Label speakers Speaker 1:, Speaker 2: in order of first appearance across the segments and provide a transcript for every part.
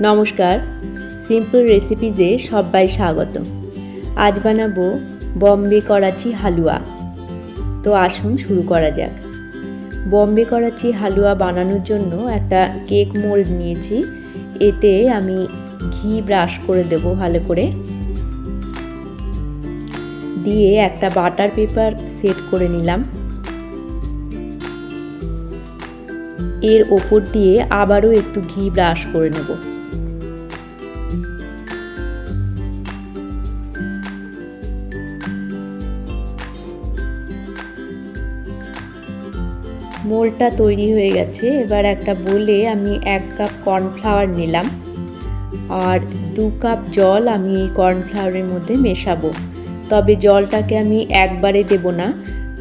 Speaker 1: নমস্কার সিম্পল রেসিপিজে সবাই স্বাগত। আজ বানাবো বম্বে করাচি হালুয়া তো আসুন শুরু করা যাক। বম্বে করাচি হালুয়া বানানোর জন্য একটা কেক মোল্ড নিয়েছি। এতে আমি ঘি ব্রাশ করে দেব ভালো করে। দিয়ে একটা বাটার পেপার সেট করে নিলাম। এর ওপর দিয়ে আবারও একটু ঘি ব্রাশ করে নেব। মোলটা তৈরি হয়ে গেছে। এবার একটা বলে আমি এক কাপ কর্নফ্লাওয়ার নিলাম আর দু কাপ জল আমি কর্নফ্লাওয়ারের মধ্যে মেশাবো। তবে জলটাকে আমি একবারে দেব না,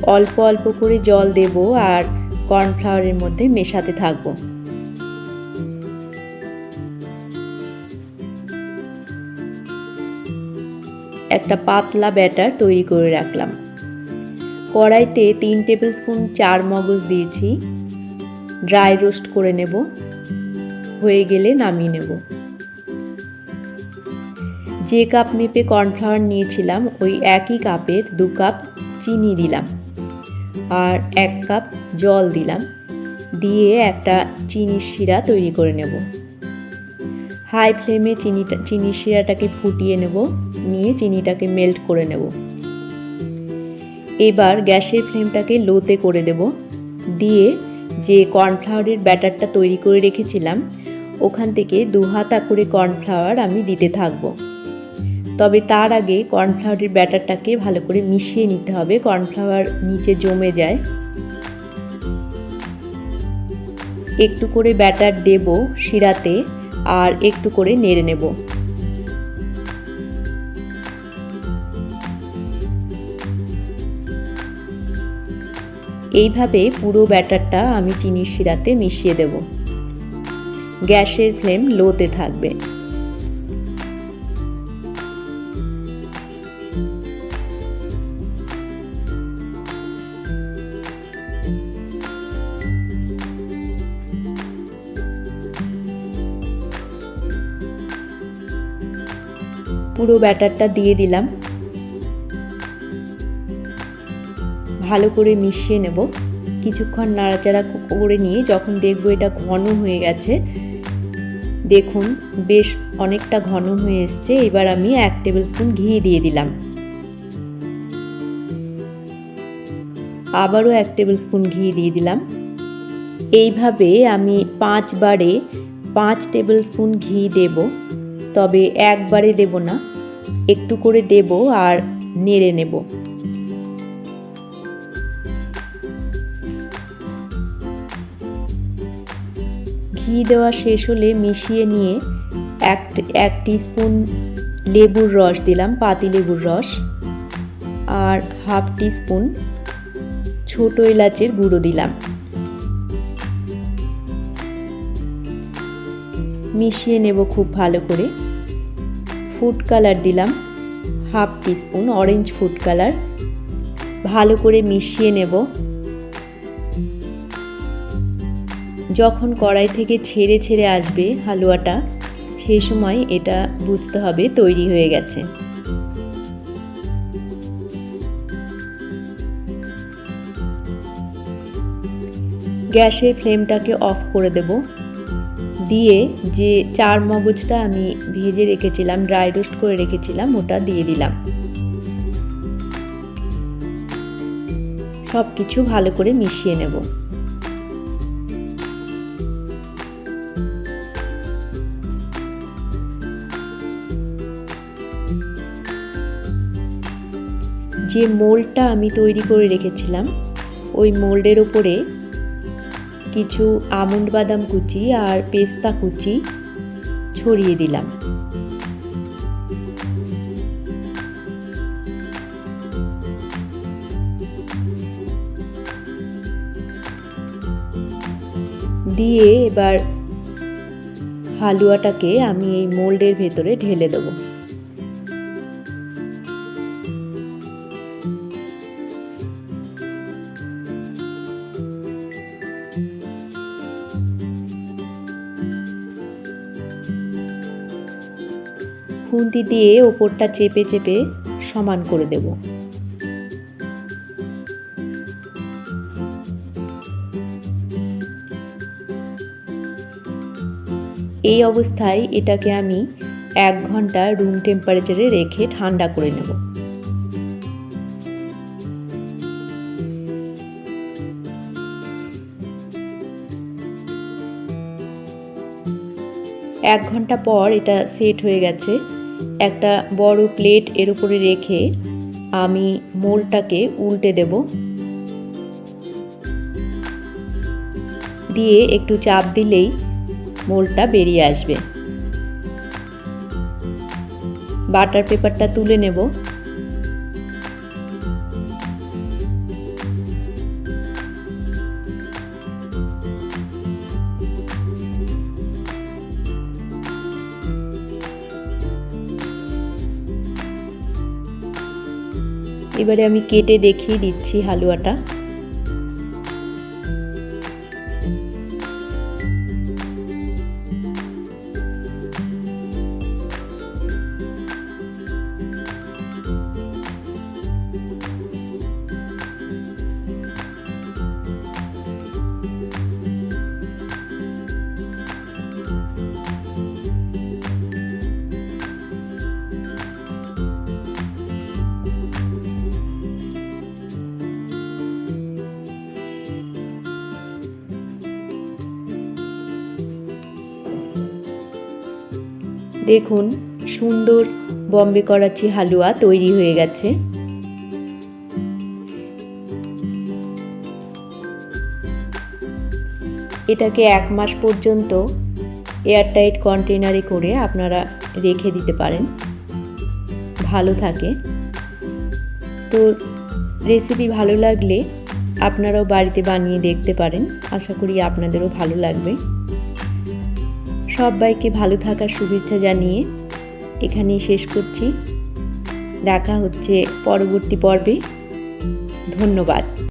Speaker 1: অল্প অল্প করে জল দেব আর কর্নফ্লাওয়ারের মধ্যে মেশাতে থাকব। একটা পাতলা ব্যাটার তৈরি করে রাখলাম। কড়াইতে তিন টেবিল স্পুন চার মগজ দিয়েছি। ড্রাই রোস্ট করে নেব। হয়ে গেলে নামিয়ে নেব। যে কাপ মেপে কর্নফ্লাওয়ার নিয়েছিলাম, ওই একই কাপের দু কাপ চিনি দিলাম আর এক কাপ জল দিলাম। দিয়ে একটা চিনির শিরা তৈরি করে নেব। হাই ফ্লেমে চিনিটা চিনির শিরাটাকে ফুটিয়ে নেব। নিয়ে চিনিটাকে মেল্ট করে নেব। এবার গ্যাসের ফ্লেমটাকে লোতে করে দেব। দিয়ে যে কর্নফ্লাওয়ারের ব্যাটারটা তৈরি করে রেখেছিলাম, ওখান থেকে দু হাতা করে কর্নফ্লাওয়ার আমি দিতে থাকব। তবে তার আগে কর্নফ্লাওয়ারের ব্যাটারটাকে ভালো করে মিশিয়ে নিতে হবে। কর্নফ্লাওয়ার নিচে জমে যায়। একটু করে ব্যাটার দেব শিরাতে, আর একটু করে নেড়ে নেব। এইভাবে পুরো ব্যাটারটা আমি চিনির শিরাতে মিশিয়ে দেব। গ্যাসের ফ্লেম লোতে থাকবে। পুরো ব্যাটারটা দিয়ে দিলাম। ভালো করে মিশিয়ে নেব। কিছুক্ষণ নাড়াচাড়া করে নিয়ে যখন দেখব এটা ঘন হয়ে গেছে, দেখুন বেশ অনেকটা ঘন হয়ে এসছে। এবার আমি এক টেবিল স্পুন ঘি দিয়ে দিলাম। আবারও এক টেবিল স্পুন ঘি দিয়ে দিলাম। এইভাবে আমি পাঁচবারে পাঁচ টেবিল স্পুন ঘি দেব, তবে একবারে দেব না। একটু করে দেব আর নেড়ে নেব। ঘি দেওয়া শেষ হলে মিশিয়ে নিয়ে এক এক স্পুন লেবুর রস দিলাম, পাতি লেবুর রস, আর হাফ স্পুন ছোট এলাচের গুঁড়ো দিলাম। মিশিয়ে নেব খুব ভালো করে। ফুড কালার দিলাম, half teaspoon, orange food colour. ভালো করে মিশিয়ে নেব। যখন কড়াই থেকে ছেড়ে ছেড়ে আসবে হালুয়াটা সেই সময় এটা বুঝতে হবে তৈরি হয়ে গেছে। গ্যাসের ফ্লেমটাকে অফ করে দেব। দিয়ে যে চার মগজটা আমি ভেজে রেখেছিলাম, ড্রাই রোস্ট করে রেখেছিলাম, ওটা দিয়ে দিলাম। সব কিছু ভালো করে মিশিয়ে নেব। যে মোল্ডটা আমি তৈরি করে রেখেছিলাম, ওই মোল্ডের ওপরে কিছু আমন্ড বাদাম কুচি আর পেস্তা কুচি ছড়িয়ে দিলাম। দিয়ে এবার হালুয়াটাকে আমি এই মোল্ডের ভেতরে ঢেলে দেবো। খুন্তি দিয়ে ওপরটা চেপে চেপে সমান করে দেব। এই অবস্থায় এটাকে আমি এক ঘণ্টা রুম টেম্পারেচারে রেখে ঠান্ডা করে নেব। এক ঘণ্টা পর এটা সেট হয়ে গেছে। একটা বড় প্লেট এর উপরে রেখে আমি মোলটাকে উল্টে দেব। দিয়ে একটু চাপ দিলেই মোলটা বেরিয়ে আসবে। বাটার পেপারটা তুলে নেব। এবারে আমি কেটে দেখিয়ে দিচ্ছি হালুয়াটা। দেখুন, সুন্দর বম্বে করাচি হালুয়া তৈরি হয়ে গেছে। এটাকে এক মাস পর্যন্ত এয়ারটাইট কন্টেনারে করে আপনারা রেখে দিতে পারেন। ভালো থাকে। তো রেসিপি ভালো লাগলে আপনারাও বাড়িতে বানিয়ে দেখতে পারেন। আশা করি আপনাদেরও ভালো লাগবে। সবাইকে ভালো থাকার শুভেচ্ছা জানিয়ে এখানেই শেষ করছি। দেখা হচ্ছে পরবর্তী পর্বে। ধন্যবাদ।